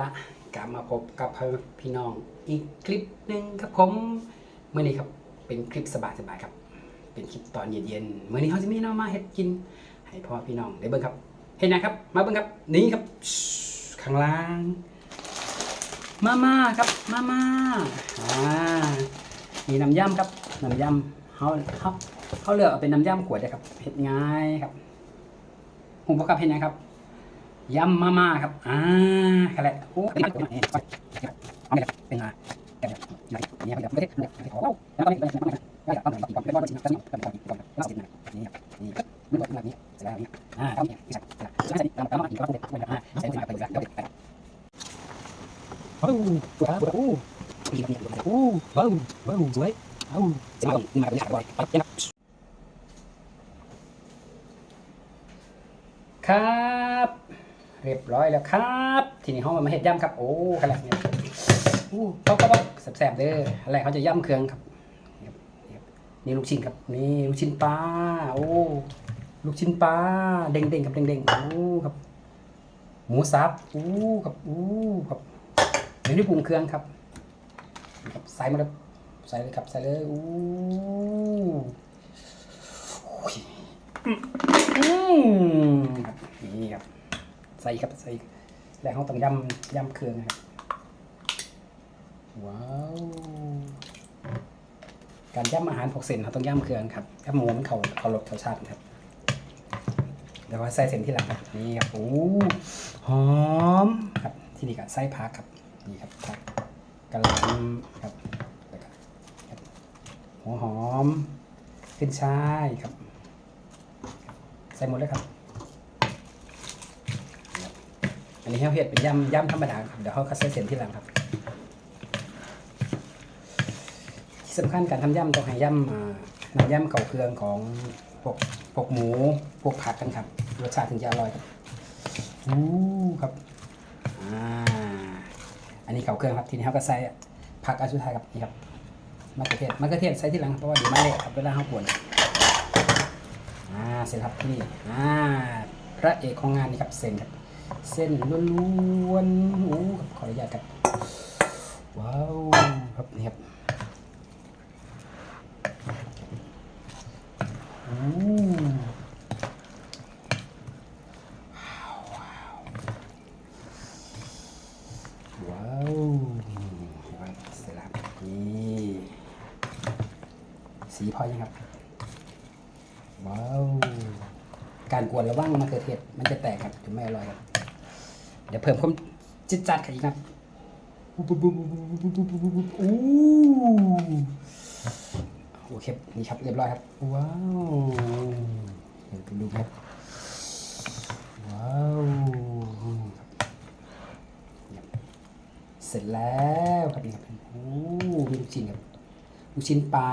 ละกลับมาพบกับพี่น้องอีกคลิปหนึ่งครับผมเมื่อนี้ครับเป็นคลิปสบายๆครับ เป็นคลิปตอนเย็นๆเมื่อนี้เขาจะมีน้ามาเฮ็ดกิน ให้พ่อพี่น้องได้เบิ่งครับ เห็นนะครับ มาเบิ่งครับ นี่ครับ ข้างล่าง มาม่าครับ มาม่าอ่ามีน้ำย่ำครับ น้ำย่ำเขาเขาเขาเลือกเอาเป็นน้ำย่ำขวดเลยครับเฮ็ดง่ายครับผมบอกกับเห็นนะครับ ยำมาม่าครับ อ่าแหละโอ้ยเอาไปเอาไปเป็นมาแบบนี้นี่ครับประเทศโอ้แล้วตอนนี้เป็นอะไรได้ครับตอนนี้เป็นบอลจริงครับตอนนี้เป็นบอลจริงครับแล้วสิบนาทีนี่ครับนี่ครับมันบอลแบบนี้เสร็จแล้วนี่อ่าต้องเนี่ยที่ใส่ใส่ใส่ตามตามมาอีกก็ต้องเด็ดด้วยนะอ่าใส่ที่มาเป็นแบบเดี๋ยวเด็ดไป ว้าวสวยครับโอ้โอ้ว้าวว้าวสวยว้าวจะมาขึ้นมาเป็นฉากบอยไปยัง ครับทีนี้ห้องมาเห็ดย่ำครับโอ้ขนาดนี้โอ้ป๊อกป๊อกแสบๆเด้ออะไรเขาจะย่ำเครื่องครับนี่ลูกชิ้นครับนี่ลูกชิ้นปลาโอ้ลูกชิ้นปลาเด้งๆครับเด้งๆโอ้ครับ หมูสับโอ้ครับโอ้ครับเดี๋ยวนี้ปรุงเครื่องครับครับใส่มาเลยใส่เลยครับใส่เลยอู้หูยอืมนี่ครับใส่ครับใส่ แล้วเขาต้องยำยำเครื่องนะครับ ว้าว การย่ำอาหารพวกเส้นเขาต้องย่ำเครื่องครับย่ำหมูมันเขาเขารสเขาชาติครับเดี๋ยวว่าใส่เส้นที่หลังครับนี่ครับโอ้หอมครับ ที่นี่ก็ใส่ผักครับนี่ครับผักกะหล่ำครับแล้วก็ครับหัวหอมขึ้นช่ายครับ ใส่หมดเลยครับ อั นนี้เขาเห็ดเป็นยำยำธรรมดาครับ เดี๋ยวเขาก็ใส่เส้นที่หลังครับ ที่สำคัญการทำยำต้องให้ยำอ่าน้ำยำเก่าเครื่องของพวกพวกหมูพวกผักกันครับ รสชาติถึงจะอร่อยครับอู้ครับอ่าอันนี้เก่าเครื่องครับทีนี้เขาก็ใส่ผักอันสุดท้ายครับนี่ครับมะเขือเทศมะเขือเทศใส่ที่หลังเพราะว่าเดี๋ยวมาเละครับเวลาเขาปวนอ่าเสร็จครับที่นี่อ่าพระเอกของงานนี่ครับเส้นครับ เส้นล้วนๆโอ้ขออนุญาตครับว้าวครับนี่ครับอู้ว้าวเสร็จแล้วนี่สีพอยังครับ ว้าว การกวนระว่างมะเขือเทศมันจะแตกครับจะไม่อร่อยครับ ดี๋ยวเพิ่มความจิตจัดกันอีกครับอู้โอเคนี่ครับเรียบร้อยครับ ว้าวเดี๋ยวไปดูครับ ว้าวเสร็จแล้วครับนี่ครับโอ้มีลูกชิ้นครับลูกชิ้นปลา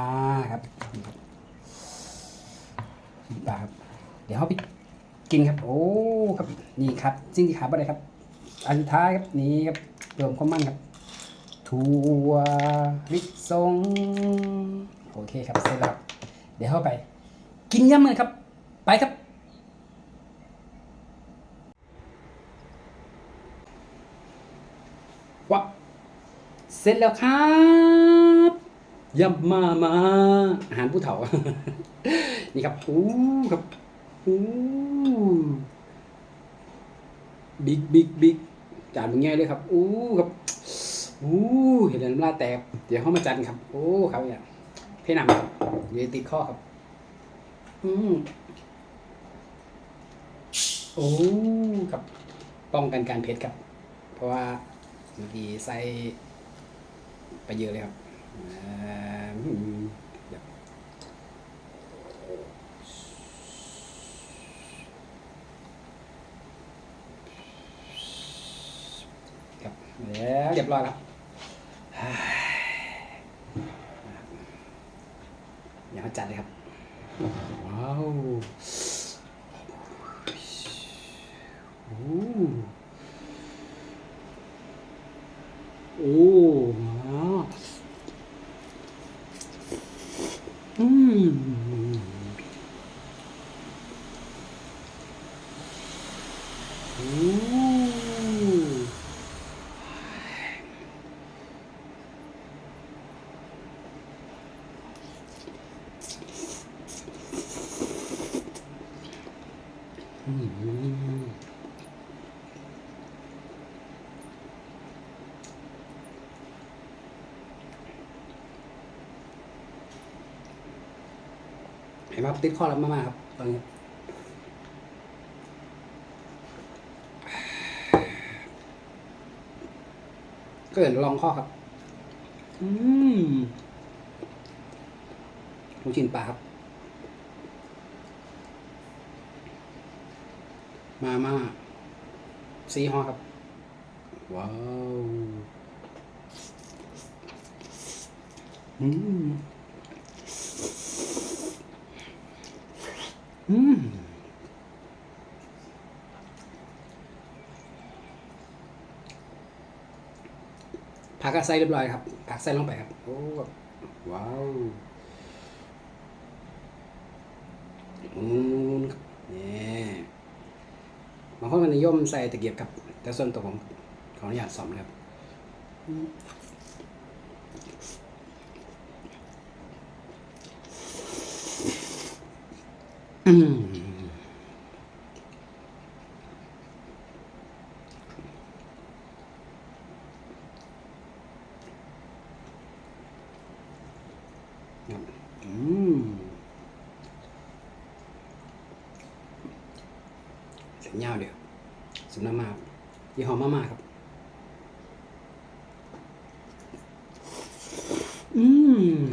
ครับนี่ครับลูกชิ้นปลาครับ เดี๋ยวเขาไปกินครับ โอ้ครับนี่ครับสิ่งที่ขาดอะไรครับ อันสุดท้ายครับนี่ครับเติมความมันครับถั่วลิสงโอเคครับเสร็จแล้วเดี๋ยวเข้าไป กินยำมันครับ ไปครับว้าเสร็จแล้วครับยำมามาอาหารผู้เฒ่า นี่ครับอู้ครับอู้บิ๊กบิ๊กบิ๊ก จานมันง่ายเลยครับอู้ครับอู้เห็นแล้วน้ำลายแตกเดี๋ยวเข้ามาจันครับ โอ้ครับเนี่ยเพนำครับเดี๋ยวติดข้อครับ อืมโอ้ครับป้องกันการเผ็ดครับ เพราะว่าบางทีใส่ไปเยอะเลยครับอ่าอืม แบบครับแล้วเรียบร้อยแล้วเดี๋ยวมาจัดเลยครับ ว้าว หญินนิ่เห็นไหมติดข้อแล้วมากๆครับตอนนี้ก็เดี๋ลองข้อครับ อืมลูกชิ้นปลาครับ มามาซีฮอครับ ว้าวอืมอืมผักก็ใส่เรียบร้อยครับ ผักใส่ลงไปครับ โอ้แบบว้าวอืมครับนี่บางคนมันนิยมใส่ตะเกียบครับ แต่ส่วนตัวผมขออนุญาตสอมนะครับอืมอืมครับอืมเสียงยาวเดียวสุนมายี่ห้อมาม่าครับ อืม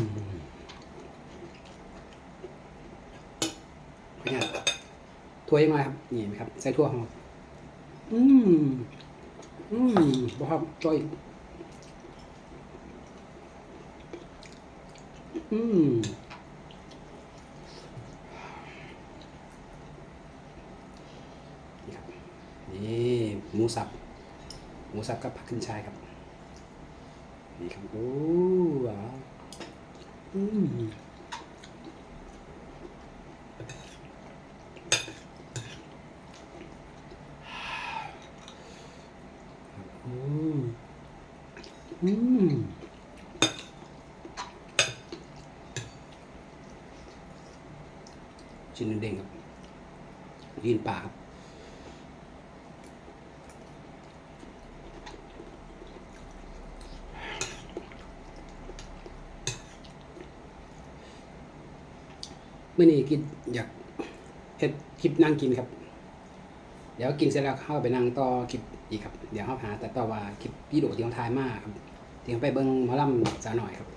ขออนุญาต ถั่วยังไงครับนี่ไหมครับ ใส่ถั่วหอมอืมอืมบ่ครับจ่อยอืมนี่ครับนี่หมูสับ หมูสับกับผักขึ้นช่ายครับ นี่ครับ โอ้ว้าวอืมอืมอืม ชิ้นเด้งครับยินปลาครับเมื่อนี้คิดอยากเฮ็ดคลิปนั่งกินครับ เดี๋ยวกินเสร็จแล้วเข้าไปนั่งต่อคลิปอีกครับ เดี๋ยวเข้าหาแต่ต่อว่าคลิปวิดีโอที่เขาถ่ายมาครับที่เขาไปเบิ่งมอลำสาวหน่อยครับ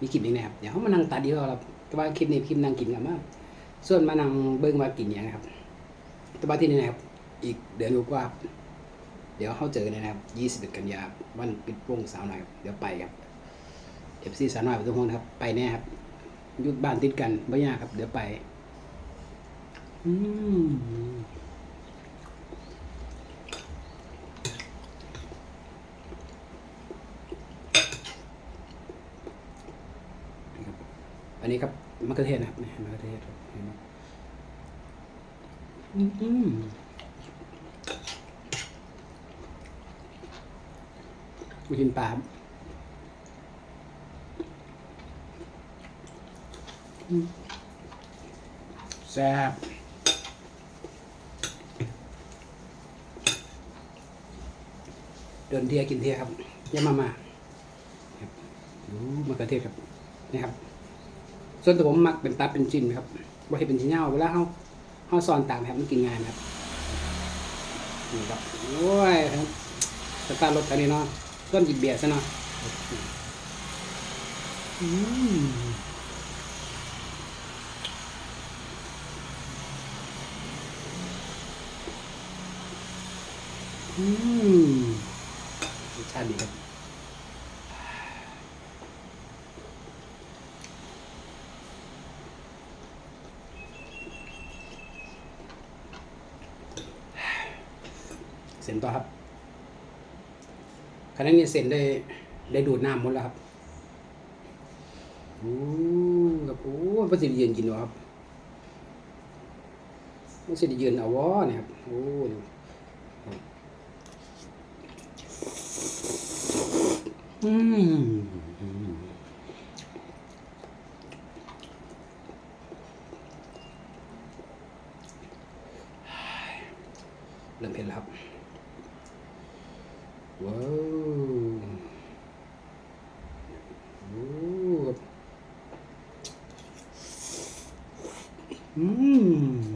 มีคลิปอีกนะครับ เดี๋ยวเขามานั่งตัดดีกว่าครับแต่ว่าคลิปนี้คลิปนั่งกินกันมาก ส่วนมานั่งเบิ่งว่ากินอย่างนะครับแต่ว่าที่นี่นะครับ อีกเดือนกว่าเดี๋ยวเขาเจอกันนะครับ 21 กันยาวันปิดวงสาวหน่อยเดี๋ยวไปครับเอฟซีสาวหน่อยทุกคนครับ ไปแน่ครับยุดบ้านติดกันไม่ยากครับ เดี๋ยวไปอืมอันนี้ครับ มะเขือเทศนะครับนี่มะเขือเทศเห็นไหมอืมกูกินปลาแซ่บเดินเที่ยกินเที่ยครับอยามามาครับดูมะเขือเทศครับนี่ครับ ส่วนตัวผมมักเป็นตัดเป็นจิ้นครับว่าให้เป็นชิ้นเงาเวลาเขาเขาซอนตามครับมันกินง่ายนะครับนี่ครับโอ้ยครับสตาร์รถคันนี้เนาะต้นหยิบเบียร์ซะเนาะอืมอืมรสชาติดีครับ ซ็นต่อครับขณะนี้เซ็นได้ได้ดูดน้ำหมดแล้วครับโอ้กับโอ้พระสิได้ยืนกินวะครับพระสิได้ยืนเอาวะเนี่ยครับโอ้อืมเริ่มเผ็ดแล้วครับ ว้าวโอ้ครับ อืม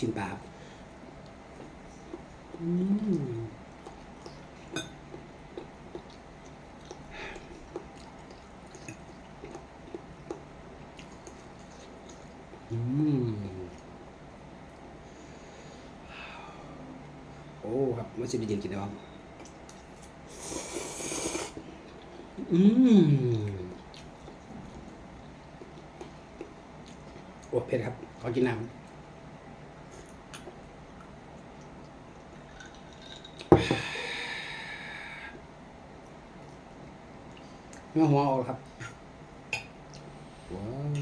ชิมปลาบอืมอืมโอ้ครับมันจะไปเย็นกินได้บ้างอืมโอเผ็ดครับ ขอกินน้ำ เนื้อหัวออกครับว้าว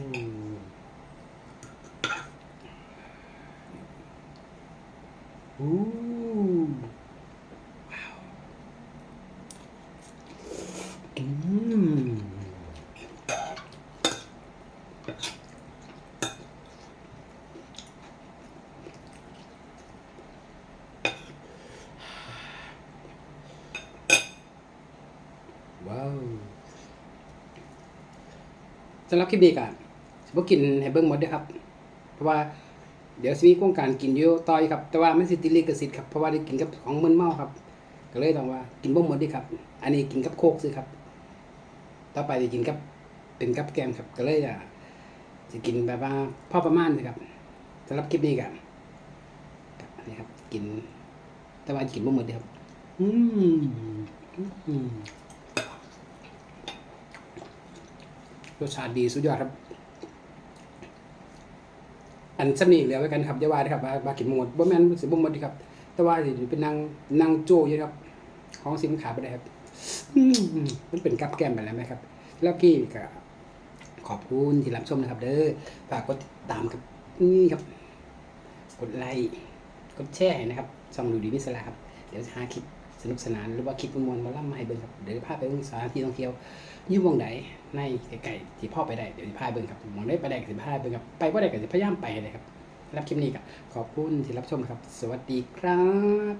อู้ว้าวอืมว้าว สำหรับคลิปนี้กันสิบ่กินให้เบิ่งหมดเด้อครับ เพราะว่าเดี๋ยวสิมีโครงการกินอยู่ต่อยครับ แต่ว่ามันสิติลิขสิทธิ์ครับ เพราะว่าได้กินกับของมึนเมาครับ ก็เลยต้องว่ากินบ่หมดเดิครับ อันนี้กินกับโคกซื้อครับ ต่อไปจะกินกับเป็นกับแกมครับ ก็เลยอะจะกินแบบว่าพ่อประมาณนะครับสำหรับคลิปนี้กันอันนี้ครับ กิน แต่ว่ากินบ่หมดเด้ครับ อืมอืม รสชาติดีสุดยอดครับ อันสำนีเหลือไว้กันครับอย่าว่าด้อครับว่ากินบ่หมดบ่แม่นสิบ่หมดด้ครับ แต่ว่าสิเป็นนางนางโจอยู่ครับของสินค้าบ่ได้ครับมันเป็นกับแก้มไปแล้วไหมครับ แล้วกี้ก็ขอบคุณที่รับชมนะครับ เด้อฝากกดติดตามครับนี่ครับ กดไลค์กดแชร์นะครับช่องดูดีมิสลาครับ เดี๋ยวจะหาคลิป สนุกสนานหรือว่าคิดมวลมาล่ำม่เบิ่งครับเดี๋ยวพาไปเบิ่งสานที่ท่องเที่ยวยู่วงไหนในไกลๆที่พ่อไปได้เดี๋ยวพาเบิ่งครับมองได้ไปได้ก็สิพาเบิ่งครับไปบ่ได้ก็สิพยายามไปเลยครับรับคลิปนี้ครับขอบคุณที่รับชมครับ สวัสดีครับ